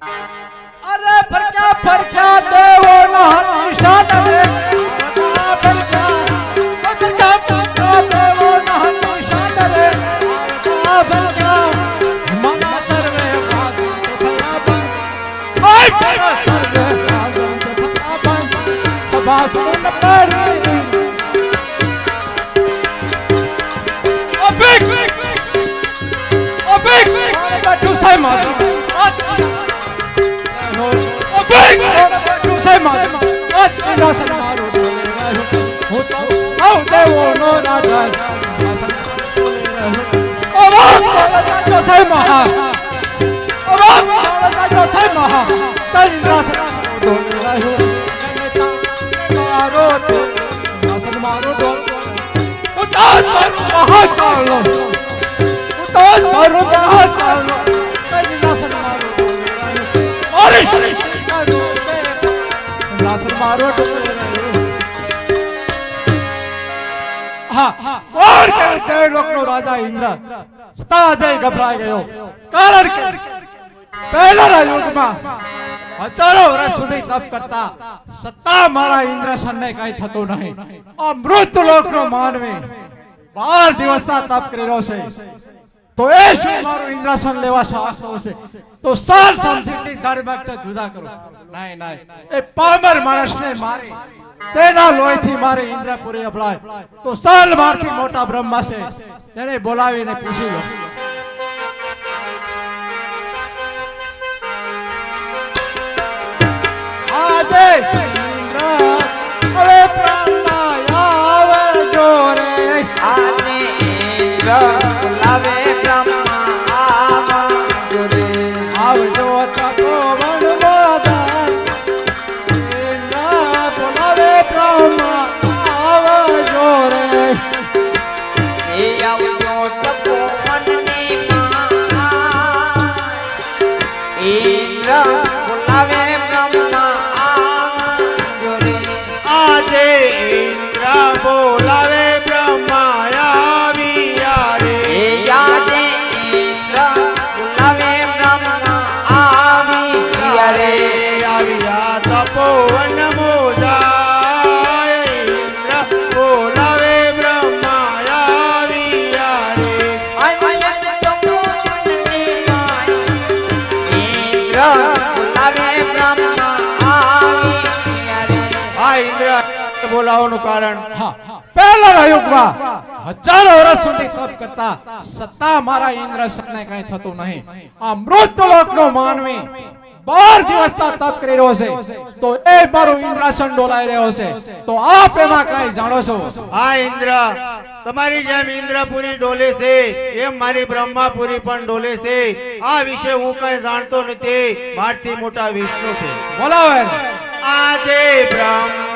અરે મારું ડોલે રહ્યો હું તો આઉ દેવો નો રાજા લાસર મારો હા કોણ કે હજારો વર્ષ સુધી તપ કરતા સત્તા મારા ઇન્દ્રસનને કઈ થતું નહીં. આ મૃત લોકનો માનવી બાર દિવસના તપ કરી રહ્યો છે. તો એ શું મારું ઇન્દ્રાસન લેવા સાહસ છે. તો સાર સંધિથી ધડ ભક્ત જુદા કરો. નાય નાય. એ પામર માણસને મારી. તેના લોહીથી મારે ઇન્દ્રપુરી અપલાય તો સાલ મારથી મોટા બ્રહ્મા છે તેને બોલાવીને પૂછી લો. આજે ઇન્દ્ર હવે પ્રાણ આવે જોરે આને ઇન્દ્ર બોલાવવાનું કારણ. પહેલાના યુગમાં હજારો વર્ષ સુધી તપ કરતા સત્તા મારા ઇન્દ્રસનને કઈ થતું નહીં. આ મૃત્યુલોકનો માનવી બાર દિવસ તપ કરી રહ્યો છે. તો એ મારું ઇન્દ્રાસન ડોલાઈ રહ્યો છે. તો આપ એમાં કઈ જાણો છો? હા ઇન્દ્ર. તમારી જેમ ઇન્દ્રપુરી ડોલે છે એમ મારી બ્રહ્માપુરી પણ ડોલે છે. આ વિશે હું કઈ જાણતો નથી. મારથી મોટા વિષ્ણુ છે. બોલાવે. આજે બ્રહ્મા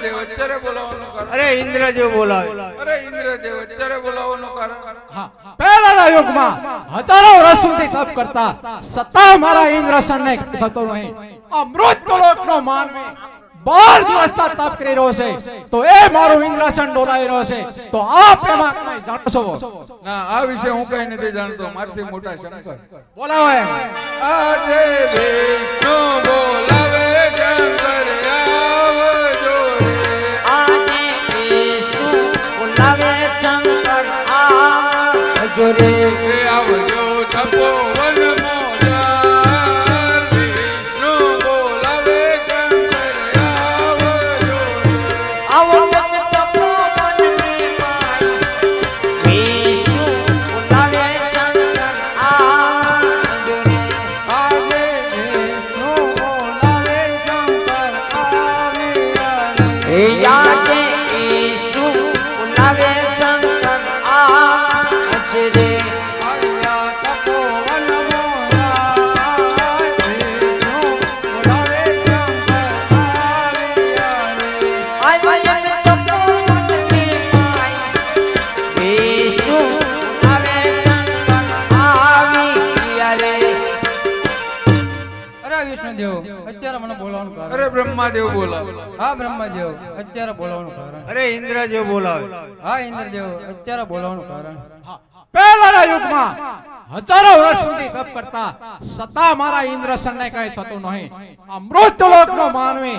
બ્રહ્માદેવ અત્યારે બોલાવવાનું કારણ. અરે ઇન્દ્રદેવ બોલાવે. અરે ઇન્દ્રદેવ અત્યારે બોલાવવાનું કારણ. પહેલાના યુગમાં હજારો વર્ષ સુધી તપ કરતા સત્તા મારા ઇન્દ્રસનને થતો નહીં. અમૃત મૃત લોકનો માનવી. બાર દિવસ તપ કરી રહ્યો છે. તો એ મારું ઇન્દ્રસન ડોલાઈ રહ્યો છે. તો આપ એમાં કઈ જાણશો? ના આ વિશે હું કઈ નથી જાણતો. મારથી મોટા શંકર. બોલાવે. આજે વિષ્ણુ બોલાવે અત્યારે મને બોલવાનું કરો. અરે બ્રહ્માદેવ બોલા હા બ્રહ્માદેવ અત્યારે બોલવાનું અરે ઇન્દ્ર જે બોલાવે. હા ઇન્દ્રદેવ અત્યારે બોલાવવાનું કારણ. પહેલાના યુગમાં હજારો વર્ષ સુધી તપ કરતા સતા મારા ઇન્દ્રસનને કઈ થતું નહીં. આ મૃત્યુલોકનો માનવી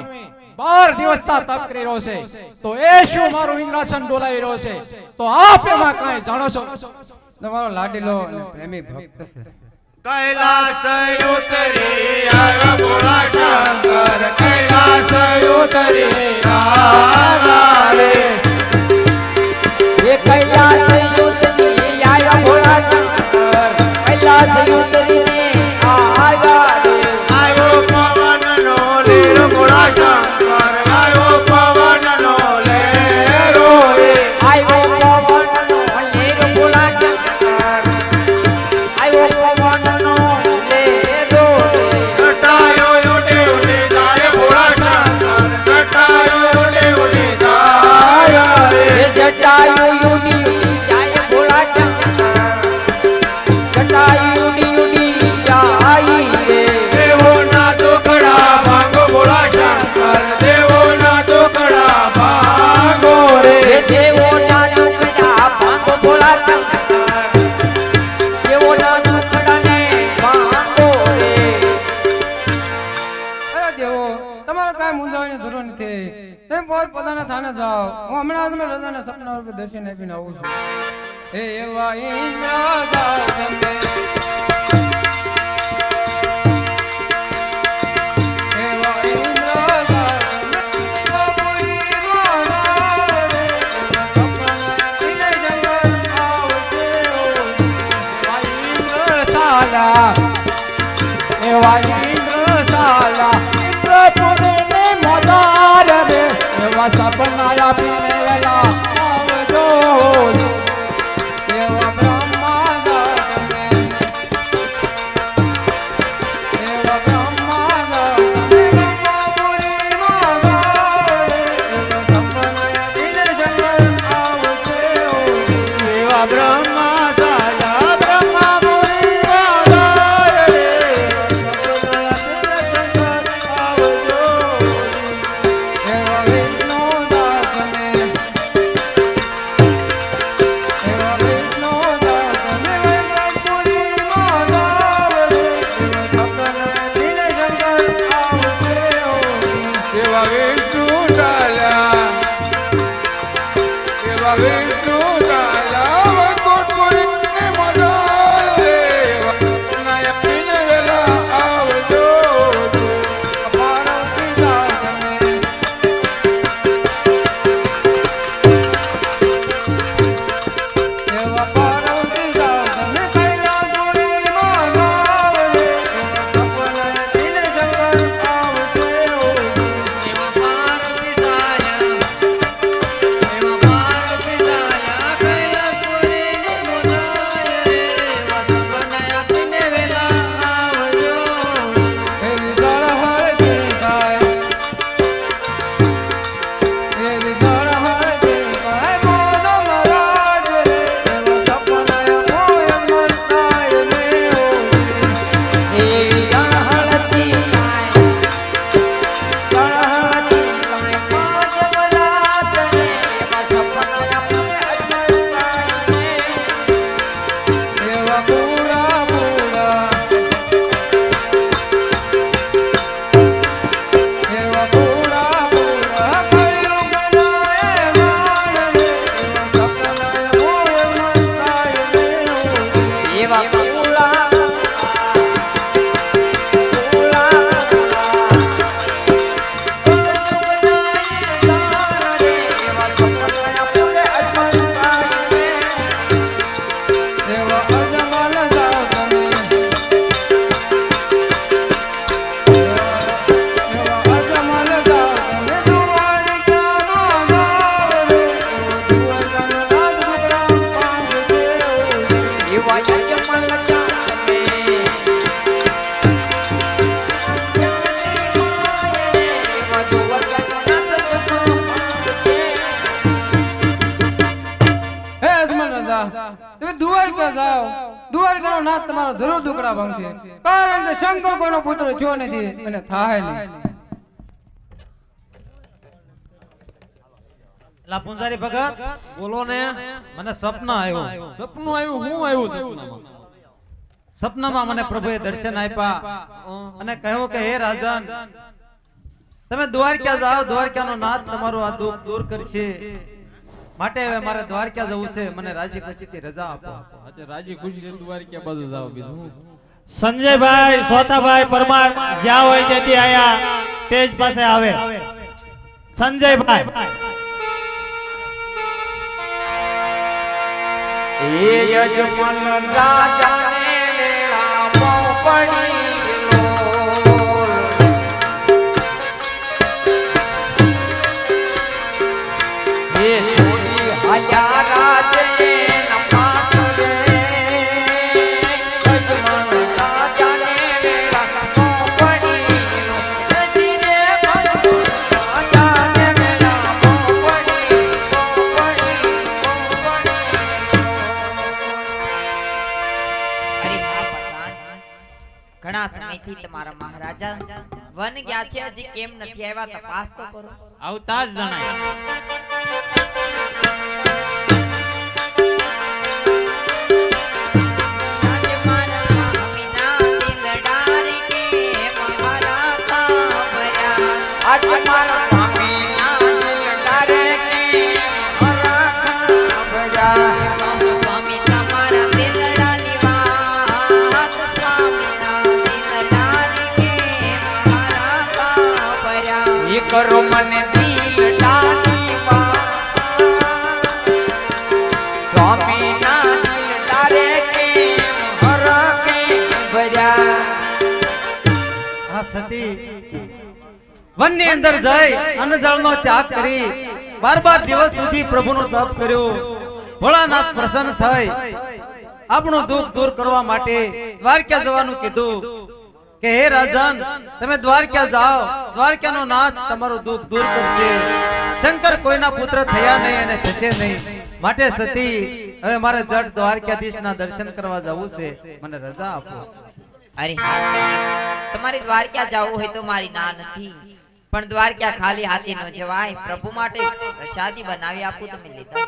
બાર દિવસ તપ કરી રહ્યો છે. તો એ શું મારું ઇન્દ્રાસન ડોલાવી રહ્યો છે? તો આપ એમાં કઈ જાણો છો? તમારો લાડીલો પ્રેમી ભક્ત છે. કૈલાસ ઉતરી ભોળા શંકર કૈલાસ ઉતરી કૈલાસ યુદ્ધની થાને જાઓ. હું હમણાં તમે રજાના સપના રૂપે દર્શન આપીને આવું છું. હે એવા ઇન્દ્ર જાઓ તમે ela જરૂર દુકડા ભાંગશે કારણ કે શંકર કોનો પુત્ર જો નથી અને થાય નહીં. લાપુંજારી ભગત, બોલો ને. મને સ્વપ્ન આવ્યું. સપનું આવ્યું, હું આવ્યું સપનામાં સપનામાં મને પ્રભુએ દર્શન આપ્યા અને કહ્યું કે, હે રાજન, તમે દ્વારકા જાઓ. દ્વારકાનો નાથ તમારું આ દુઃખ દૂર કરશે. માટે હવે મારે દ્વારકા જવું છે મને રાજી ખુશીથી રજા આપો. આજે રાજી ખુશી દ્વારકા બાજુ જાવ બીજું સંજયભાઈ સોતાભાઈ પરમાર જ્યાં હોય તેથી આયા. તેજ પાસે આવે. સંજયભાઈ. એ યજમાન રાજાને તમારા મહારાજા વન ગયા છે હજી કેમ નથી આવ્યા તપાસ તો કરો. આવતા જ જણાય. રાજમાન વનની અંદર જઈ અન્નજળનો ત્યાગ કરી બાર બાર દિવસ સુધી પ્રભુનો તપ કર્યો. ભોળાનાથ પ્રસન્ન થઈ. આપણું દુઃખ દૂર કરવા માટે દ્વારકા જવાનું કીધું કે હે રાજન તમે દ્વારકા જાઓ. દ્વારકાનો નાથ તમારું દુઃખ દૂર કરશે. શંકર કોઈના પુત્ર થયા નહીં અને થશે નહીં. માટે સતી હવે મારે જડ દ્વારકાધીશના દર્શન કરવા જવું છે. મને રજા આપો. અરે તમારે દ્વારકા જવું હોય તો મારી ના નથી. પણ દ્વારકા ખાલી હાથી ન જવાય. પ્રભુ માટે પ્રસાદી બનાવી આપું તમે લેતા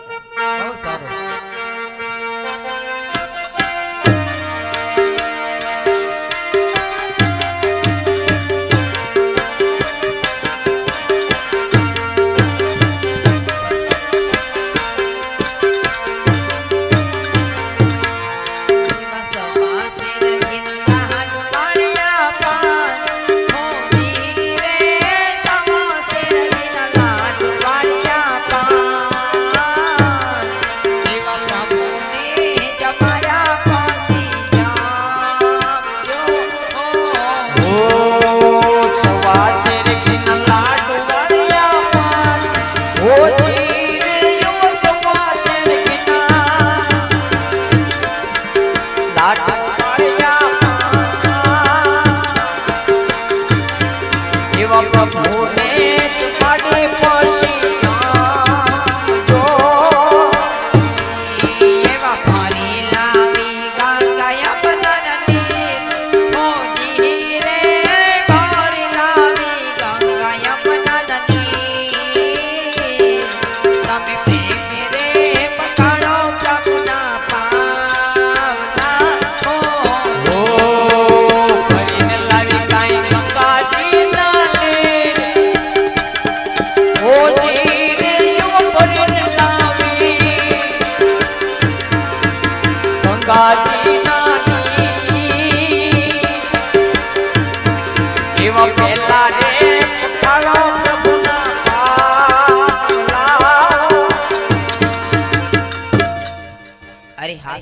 અરે હા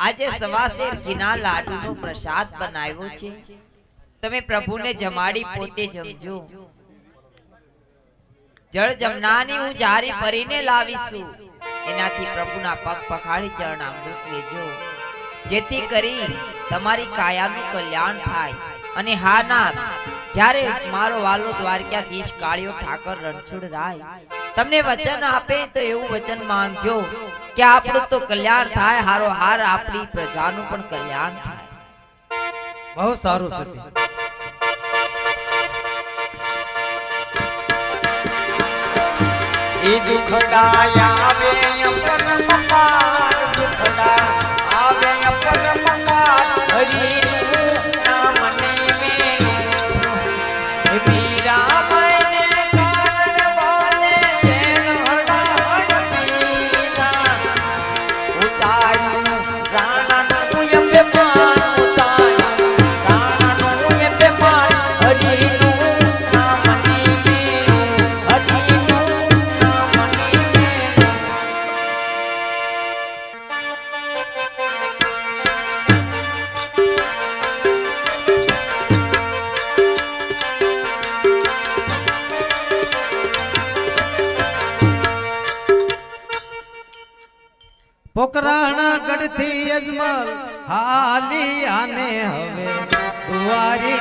આજે સવાસે ઘીના લાડુનો પ્રસાદ બનાવ્યો છે. તમે પ્રભુને જમાડી પોતે જમજો. જળ જમનાની હું જારી ભરીને લાવીશું. એનાથી પ્રભુના પગ પખાળી ચરણ અમૃત લેજો. જેથી કરી તમારી કાયાનું કલ્યાણ થાય. અને હા નાથ જ્યારે મારો વાલો દ્વારકાધીશ કાળિયો ઠાકર રણછોડ રાય. તમને વચન આપે તો એવું વચન માંગજો કે આપણું તો કલ્યાણ થાય હારો હાર આપણી પ્રજાનું પણ કલ્યાણ થાય. બહુ સારું સતી એ દુખડાયા આવે અપર મપાર દુખડા આવે અપર મપાર હરિનું પોકરાણ ગઢથી અજમલ હાલી આને હવે. દુવારી